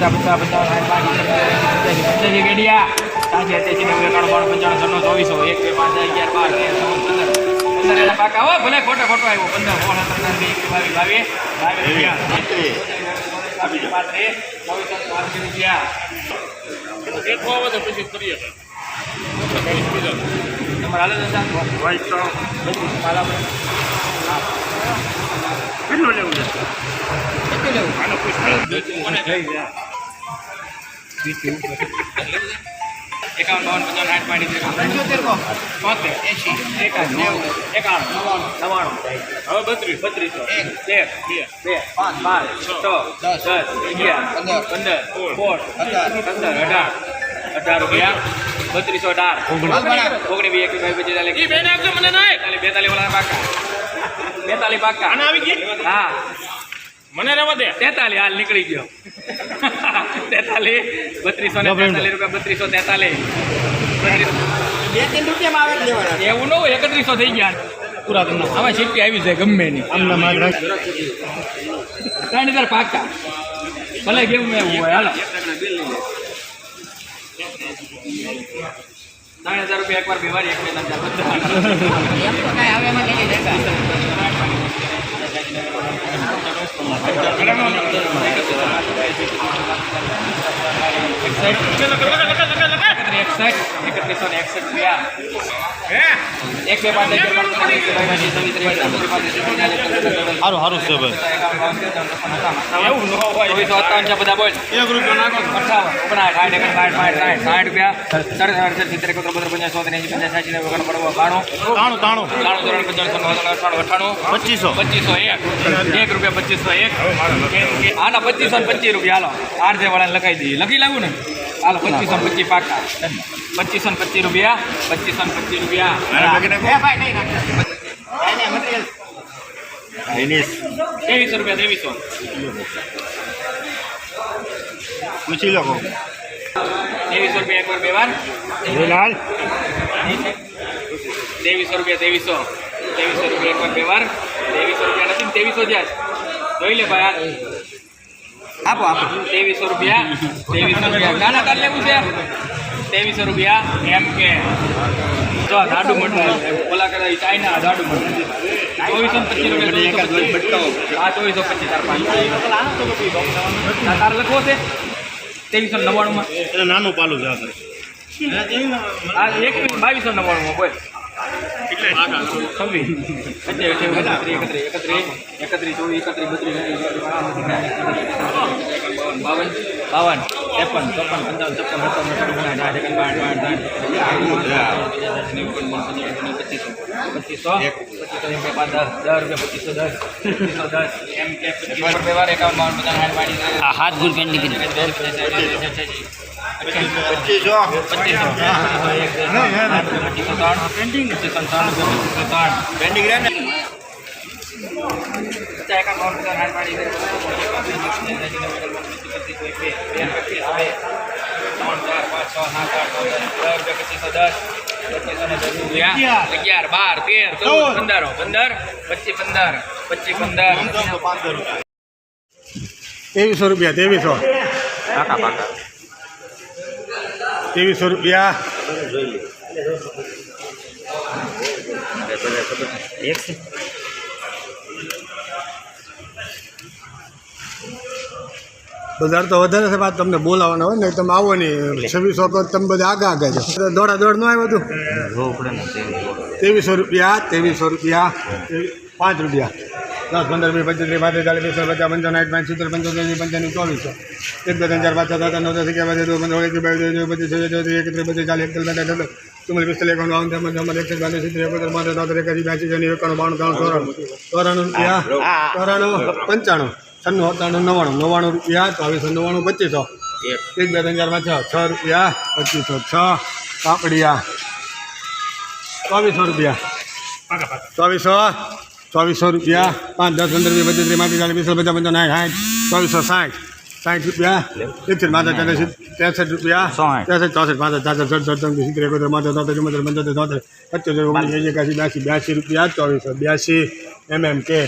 બધા બધા સાઠ પાંચ પંચાસી પંચાસી ગેડિયા અત્યાસી નેવું એકાણું બાણું પંચાણું ચોવીસો એક બે પાંચ પાકા હો ભલે ખોટો ખોટો આવ્યો પંદર સોળ સત્તર વીસ બાવીસ બાવીસ બાવીસ બાવીસ પાંત્રીસ ચોવીસ પાંત્રીસ રૂપિયા એકસો આવે તો પછી કરીએ તમારે હાલે તો કેટલું લેવું છે કેટલું લેવું આનો પૂછ મને એકાવન બાવન પંચાવન સાઠ પાંચ પંચોતેર તોતેર એંશી એકાવન નેવું એકાણું નવ્વાણું નવ્વાણું. હવે બત્રીસ બત્રીસો એક તેર બે બે પાંચ બાર છ દસ દસ અગિયાર પંદર પંદર સોળ પંદર અઢાર અઢાર રૂપિયા. બત્રીસો અઢાર. ઓગણી બે એકવીસ બાવીસ પચીસ ચાલીસ બેતાલીસ વાળા પાકા. બેતાલીસ પાકા. આવી ગઈ? હા. મને રહેવા દે. તેતાલીસ હાલ નીકળી ગયો. તેતાલીસ બત્રીસો ને તેતાલીસ રૂપિયા બત્રીસો તેતાલીસ. બે ત્રણ રૂપિયામાં આવે લેવાના એવું ન હોય એકત્રીસો થઈ ગયા. પૂરા તમને. આમાં સિટ્ટી આવી જાય ગમે નહીં. ત્રણ હજાર પાકા. ભલે કેવું એવું હોય હાલો. ત્રણ હજાર રૂપિયા એકવાર બે વાર એક બે ત્રણ બધા એમ લેતા એકસઠ ને હે? એક બે પાંચ સારું સારું છે ભાઈ. એવું ન હોય ચોવીસો સત્તાવન છે બધા બોલ. એક રૂપિયો નાખો. અઠાવન ઓગણાઠ સાઠ એકર સાઠ પાંઠ સાઠ સાઠ રૂપિયા. સાડા સાઠ સિત્તેર એકોતેર પંચાસ પંચાસ સાઠી નેવું ઓગણ પડવો બાણું. તાણું તાણું. ત્રાણું ચોરાણું પંચાણું અઠાણું અઠાણું. પચીસો. પચીસો એક. એક રૂપિયા પચીસો એક. આના પચીસો ને પચીસ રૂપિયા હાલો. આરજે વાળાને લખાઈ દઈએ. લખી લાવું ને? હાલો પચીસો ને પચીસ પાકા પચીસો ને પચીસ રૂપિયા પચીસો ને પચીસ રૂપિયા ત્રેવીસો રૂપિયા ત્રેવીસો પૂછી લો ત્રેવીસો રૂપિયા એકવાર બે વાર ત્રેવીસો રૂપિયા ત્રેવીસો ત્રેવીસો રૂપિયા એકવાર બે વાર ત્રેવીસો રૂપિયા નથી ને ત્રેવીસો જ્યાં જોઈ લે ભાઈ આપો આપો ત્રેવીસો રૂપિયા ત્રેવીસો રૂપિયા નાના તાર લેવું છે ત્રેવીસો રૂપિયા એમ કે જો દાડુ મંડળ ઓલા કરે ચાઇના દાડુ મંડળ ચોવીસો પચીસ રૂપિયા હા ચોવીસો પચીસ તાર પાંચ તાર લખવો છે ત્રેવીસો નવ્વાણુંમાં એટલે નાનું પાલું આ એક બાવીસો નવ્વાણુંમાં બોલ એકત્રીસ એકત્રીસ એકત્રીસ ચોવીસ એકત્રીસ બત્રીસ બાવન બાવન ત્રેપન ચોપન પંચાવન છપ્પન સત્તાવન અઠાવન ઓગણસાઠ આઠ એકન બાર બાર પચીસો પચીસો પચીસો એમ કે પાંચ દસ દસ રૂપિયા પચીસો દસ પચીસો દસ એમ કે પચીસો બે વાર એકાવન બાવન પચાસ સાઠ પાણી આ હાથ ગુલ પેન નીકળી પચીસો પચીસો એક પચીસો ત્રણ પેન્ટિંગ પચીસો ત્રણ પચીસો ત્રણ પેન્ડિંગ રહે ત્રણ ચાર પાંચ છ સાત આઠ દસ દસ પચીસો અગિયાર બાર તેર ચૌદ પંદર પંદર પચીસ પંદર પચીસ પંદર ત્રેવીસો રૂપિયા, ત્રેવીસો. પાકા પાકા ત્રેવીસો રૂપિયા બજાર તો વધારે છે, બાદ તમને બોલાવવાના હોય ને તમે આવો નહીં. છવ્વીસો કહો તમે બધા આગા આગા છે. દોડા દોડ ન આવ્યું હતું ત્રેવીસો રૂપિયા ત્રેવીસો રૂપિયા પાંચ રૂપિયા. દસ, પંદર, વીસ, પચીસ, ત્રીસ, પાંત્રીસ, ચાલીસ વીસ પચાસ, પંચાવન, સાઠ, પાંચ, સિત્તેર, પંચોતેર પંચાણું ચોવીસો એક, બે, ત્રણ, ચાર, પાંચ સાત, આઠ, નવ, દસ, અગિયાર, બાર તેર પંદર એકવીસ બાવીસ, ત્રેવીસ પચીસ, છવ્વીસ ચોત્રીસ એકત્રીસ પચીસ ચાલીસ, એકતાલીસ, બેતાલીસ અડતાલીસ ચુમ્માલીસ, પિસ્તાલીસ એકાવન બાવન, ત્રેપન ચોપન એકસઠ બાવીસ સિત્તેર, એકોતેર, બોતેર, તોતેર એકાસી બ્યાસી એકાણું, બાણું, ત્રણ, ચોરાણું ચોરાણું ચોરાણું, પંચાણું. છન્નું સત્તાણું નવ્વાણું નવ્વાણું રૂપિયા ચોવીસો નવ્વાણું પચીસો એક બે ત્રણ ચારમાં છ છ રૂપિયા પચીસો છ કાપડિયા ચોવીસો રૂપિયા ચોવીસો ચોવીસો રૂપિયા પાંચ દસ પંદર વીસ પચીસ ત્રીસ પાંત્રીસ ચાલીસ વીસ પચાસ પંચાવન સાઠ ચોવીસો સાઠ સાઠ રૂપિયા એકસઠ પાંચ ત્રેસઠ ત્રેસઠ રૂપિયા ત્રેસઠ ચોસઠ પાંચ ચારસો સડસઠ સત્તર સિત્તેર એકોતેર મોતેર તોતેર ચુમ્મોતેર પંચોતેર તોતેર પચોતેર ઓગણીસ એકાસી બ્યાસી બ્યાસી રૂપિયા ચોવીસો બ્યાસી એમ એમ કે